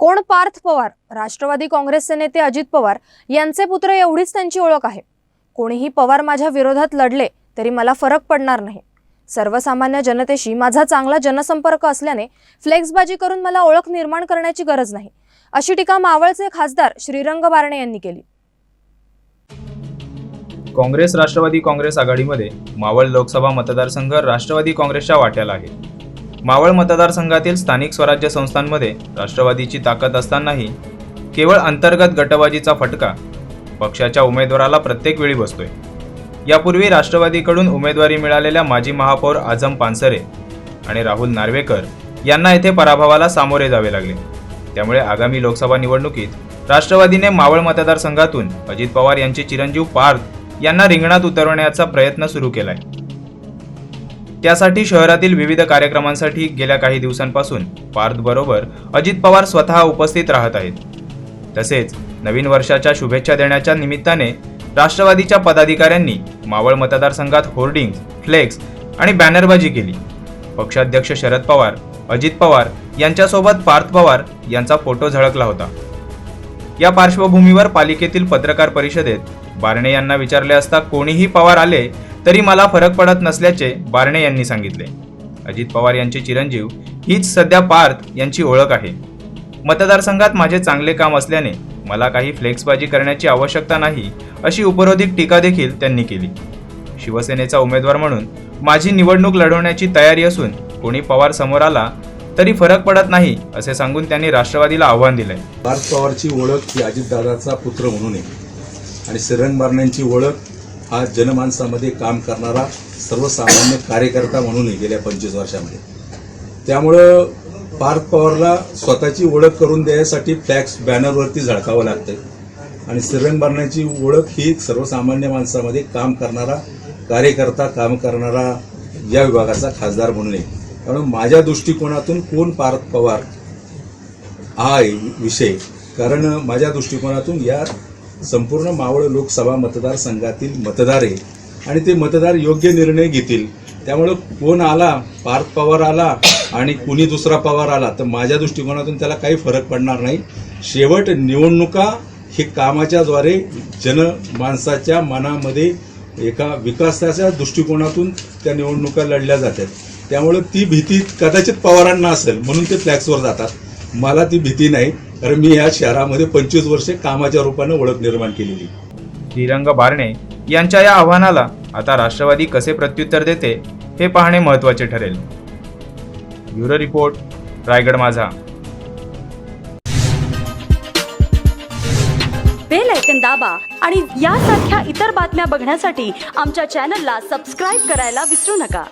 कोण पार्थ पवार? राष्ट्रवादी काँग्रेसचे नेते अजित पवार यांचे पुत्र एवढीच त्यांची ओळख आहे. कोणीही पवार माझ्या विरोधात लढले तरी मला फरक पडणार नाही. सर्वसामान्य जनतेशी माझा चांगला जनसंपर्क असल्याने फ्लेक्सबाजी करून मला ओळख निर्माण करण्याची गरज नाही अशी टीका मावळचे खासदार श्रीरंग बारणे यांनी केली. काँग्रेस राष्ट्रवादी काँग्रेस आघाडीमध्ये मावळ लोकसभा मतदारसंघ राष्ट्रवादी काँग्रेसच्या वाट्याला आहे. मावळ मतदारसंघातील स्थानिक स्वराज्य संस्थांमध्ये राष्ट्रवादीची ताकद असतानाही केवळ अंतर्गत गटबाजीचा फटका पक्षाच्या उमेदवाराला प्रत्येक वेळी बसतोय. यापूर्वी राष्ट्रवादीकडून उमेदवारी मिळालेल्या माजी महापौर आझम पानसरे आणि राहुल नार्वेकर यांना येथे पराभवाला सामोरे जावे लागले. त्यामुळे आगामी लोकसभा निवडणुकीत राष्ट्रवादीने मावळ मतदारसंघातून अजित पवार यांचे चिरंजीव पार्थ यांना रिंगणात उतरवण्याचा प्रयत्न सुरू केलाय. त्यासाठी शहरातील विविध कार्यक्रमांसाठी गेल्या काही दिवसांपासून पार्थबरोबर अजित पवार स्वतः उपस्थित राहत आहेत. तसेच नवीन वर्षाच्या शुभेच्छा देण्याच्या निमित्ताने राष्ट्रवादीच्या पदाधिकाऱ्यांनी मावळ मतदारसंघात होर्डिंग फ्लेक्स आणि बॅनरबाजी केली. पक्षाध्यक्ष शरद पवार अजित पवार यांच्यासोबत पार्थ पवार यांचा फोटो झळकला होता. या पार्श्वभूमीवर पालिकेतील पत्रकार परिषदेत बारणे यांना विचारले असता कोणीही पवार आले तरी मला फरक पडत नसल्याचे बारणे यांनी सांगितले. अजित पवार यांचे चिरंजीव हीच सध्या पार्थ यांची ओळख आहे. मतदारसंघात माझे चांगले काम असल्याने मला काही फ्लेक्सबाजी करण्याची आवश्यकता नाही अशी उपरोधिक टीका देखील त्यांनी केली. शिवसेनेचा उमेदवार म्हणून माझी निवडणूक लढवण्याची तयारी असून कोणी पवार समोर आला तरी फरक पडत नाही असे सांगून त्यांनी राष्ट्रवादीला आव्हान दिले पार्थ पवारची ओळख ही अजितदादाचा पुत्र म्हणून आहे. आणि श्रीरंग बारण्यांची ओळख हा जनमानसामध्ये काम करणारा सर्वसामान्य कार्यकर्ता म्हणूनही गेल्या पंचवीस वर्षामध्ये. त्यामुळं पार्थ पवारला स्वतःची ओळख करून द्यायसाठी फ्लॅक्स बॅनरवरती झळकावं लागतं आणि श्रीरंग बारण्यांची ओळख ही सर्वसामान्य माणसामध्ये काम करणारा कार्यकर्ता काम करणारा या विभागाचा खासदार म्हणून आहे. त्यामुळे माझ्या दृष्टिकोनातून कोण पार्थ पवार हा आहे. विषय कारण माझ्या दृष्टिकोनातून या संपूर्ण मावळ लोकसभा मतदारसंघातील मतदार आहे आणि ते मतदार योग्य निर्णय घेतील. त्यामुळं कोण आला पार्थ पवार आला आणि कुणी दुसरा पवार आला तर माझ्या दृष्टिकोनातून त्याला काही फरक पडणार नाही. शेवट निवडणुका हे कामाच्याद्वारे जनमानसाच्या मनामध्ये एका विकासाच्या दृष्टिकोनातून त्या निवडणुका लढल्या जातात. त्यामुळं ती भीती कदाचित पवारांना असेल म्हणून ते फ्लॅक्सवर जातात. मला ती भीती नाही. कारण मी या शहरामध्ये पंचवीस वर्षे कामाच्या रूपानं ओळख निर्माण केलेली. श्रीरंग बारणे यांच्या या आव्हानाला आता राष्ट्रवादी कसे प्रत्युत्तर देते हे पाहणे महत्त्वाचे ठरेल. ब्युरो रिपोर्ट रायगड माझा. बेल ऐकन दाबा आणि यासारख्या इतर बातम्या बघण्यासाठी आमच्या चॅनलला सबस्क्राईब करायला विसरू नका.